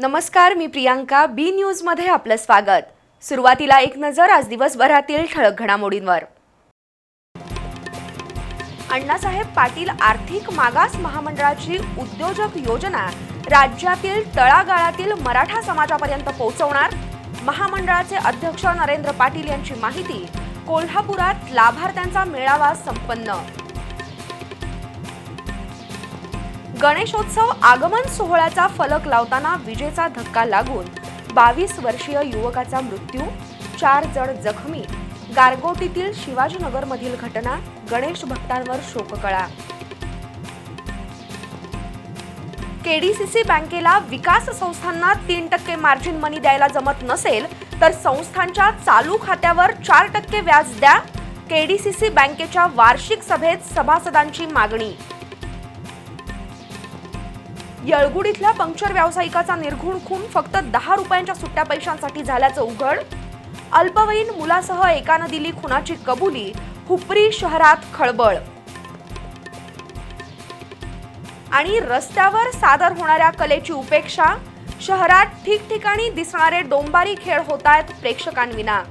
नमस्कार मी प्रियांका बी न्यूजमध्ये आपलं स्वागत. सुरुवातीला एक नजर आज दिवसभरातील ठळक घडामोडींवर. अण्णासाहेब पाटील आर्थिक मागास महामंडळाची उद्योजक योजना राज्यातील तळागाळातील मराठा समाजापर्यंत पोहोचवणार? महामंडळाचे अध्यक्ष नरेंद्र पाटील यांची माहिती कोल्हापुरात लाभार्थ्यांचा मेळावा संपन्न. गणेशोत्सव आगमन सोहळ्याचा फलक लावताना विजेचा धक्का लागून बावीस वर्षीय युवकाचा मृत्यू चार जण जखमी. गारगोटीतील शिवाजीनगरमधील घटना गणेश भक्तांवर शोककळा. केडीसीसी बँकेला विकास संस्थांना तीन टक्के मार्जिन मनी द्यायला जमत नसेल तर संस्थांच्या चालू खात्यावर चार टक्के व्याज द्या. केडीसीसी बँकेच्या वार्षिक सभेत सभासदांची मागणी. येळगुड इथल्या पंक्चर व्यावसायिकाचा निर्घुण खून फक्त दहा रुपयांच्या सुट्ट्या पैशांसाठी झाल्याचं उघड. अल्पवयीन मुलासह एकानं दिली खुनाची कबुली हुपरी शहरात खळबळ. आणि रस्त्यावर सादर होणाऱ्या कलेची उपेक्षा शहरात ठिकठिकाणी दिसणारे डोंबारी खेळ होत आहेत प्रेक्षकांविना.